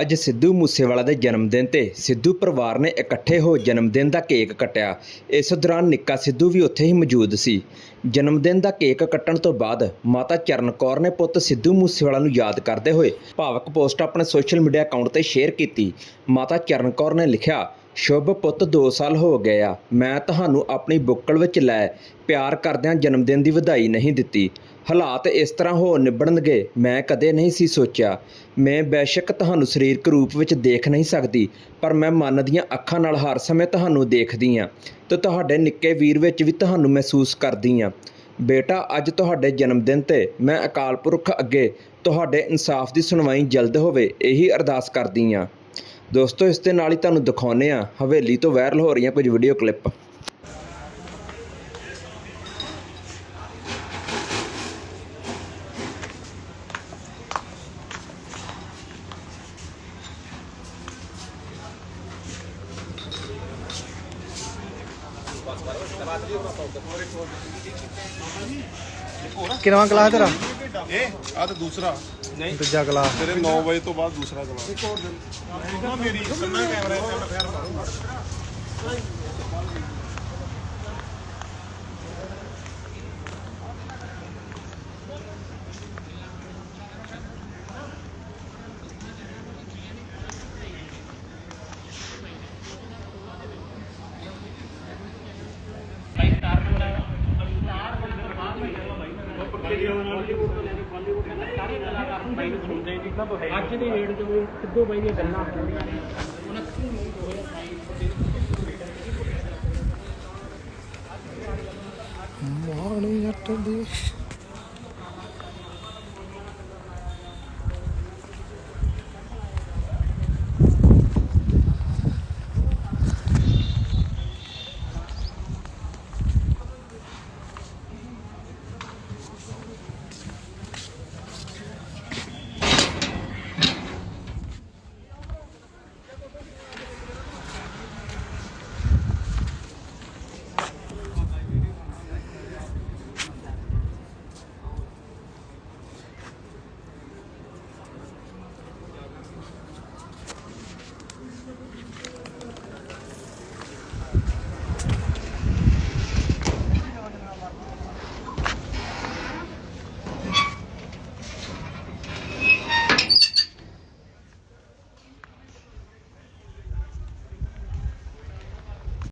ਅੱਜ ਸਿੱਧੂ ਮੂਸੇਵਾਲਾ ਦੇ ਜਨਮ ਦਿਨ ਤੇ ਸਿੱਧੂ ਪਰਿਵਾਰ ਨੇ ਇਕੱਠੇ ਹੋ ਜਨਮ ਦਿਨ ਦਾ ਕੇਕ ਕੱਟਿਆ। ਇਸ ਦੌਰਾਨ ਨਿੱਕਾ ਸਿੱਧੂ ਵੀ ਉੱਥੇ ਹੀ ਮੌਜੂਦ ਸੀ। ਜਨਮ ਦਿਨ ਦਾ ਕੇਕ ਕੱਟਣ ਤੋਂ ਬਾਅਦ ਮਾਤਾ ਚਰਨ ਕੌਰ ਨੇ ਪੁੱਤ ਸਿੱਧੂ ਮੂਸੇਵਾਲਾ ਨੂੰ ਯਾਦ ਕਰਦੇ ਹੋਏ ਭਾਵਕ ਪੋਸਟ ਆਪਣੇ ਸੋਸ਼ਲ ਮੀਡੀਆ ਅਕਾਊਂਟ ਤੇ ਸ਼ੇਅਰ ਕੀਤੀ। ਮਾਤਾ ਚਰਨ ਕੌਰ ਨੇ ਲਿਖਿਆ ਸ਼ੁਭ ਪੁੱਤ 2 ਸਾਲ ਹੋ ਗਏ ਆ ਮੈਂ ਤੁਹਾਨੂੰ ਆਪਣੀ ਬੁੱਕਲ ਵਿੱਚ ਲੈ ਪਿਆਰ ਕਰਦਿਆਂ ਜਨਮ ਦਿਨ ਦੀ ਵਧਾਈ ਨਹੀਂ ਦਿੱਤੀ। ਹਾਲਾਤ ਇਸ ਤਰ੍ਹਾਂ ਹੋ ਨਿਬੜਨਗੇ, ਮੈਂ ਕਦੇ ਨਹੀਂ ਸੀ ਸੋਚਿਆ। ਮੈਂ ਬੇਸ਼ੱਕ ਤੁਹਾਨੂੰ ਸਰੀਰਕ ਰੂਪ ਵਿੱਚ ਦੇਖ ਨਹੀਂ ਸਕਦੀ, ਪਰ ਮੈਂ ਮਨ ਦੀਆਂ ਅੱਖਾਂ ਨਾਲ ਹਰ ਸਮੇਂ ਤੁਹਾਨੂੰ ਦੇਖਦੀ ਹਾਂ ਤੇ ਤੁਹਾਡੇ ਨਿੱਕੇ ਵੀਰ ਵਿੱਚ ਵੀ ਤੁਹਾਨੂੰ ਮਹਿਸੂਸ ਕਰਦੀ ਹਾਂ। ਬੇਟਾ, ਅੱਜ ਤੁਹਾਡੇ ਜਨਮ ਦਿਨ ਤੇ ਮੈਂ ਅਕਾਲ ਪੁਰਖ ਅੱਗੇ ਤੁਹਾਡੇ ਇਨਸਾਫ ਦੀ ਸੁਣਵਾਈ ਜਲਦ ਹੋਵੇ, ਇਹੀ ਅਰਦਾਸ ਕਰਦੀ ਹਾਂ। ਦੋਸਤੋ ਇਸ ਦੇ ਨਾਲ ਹੀ ਤੁਹਾਨੂੰ ਦਿਖਾਉਂਦੇ ਆ ਹਵੇਲੀ ਤੋਂ ਵਾਇਰਲ ਹੋ ਰਹੀਆਂ ਕੁਝ ਵੀਡੀਓ ਕਲਿੱਪ ਕਿੰਨਵਾਂ ਕਲਾਸ ਤੇਰਾ? ਇਹ ਆ ਤਾਂ ਦੂਸਰਾ। ਦੂਜਾ ਕਲਾਸ ਤੇਰੇ 9 ਵਜੇ ਤੋਂ ਬਾਅਦ ਦੂਸਰਾ ਕਲਾਸ ਇੱਕ ਹੋਰ ਮੇਰੀ ਕੰਨਾ ਕੈਮਰਾ ਤੇ ਫੇਰ ਮਾਰੂੰਗਾ ਅੱਜ ਦੀ ਰੇਟ ਜੋ ਸਿੱਧੂ ਬਾਈ ਦੀਆਂ ਗੱਲਾਂ। ਮਾਣੀ ਜੱਟ ਦੀ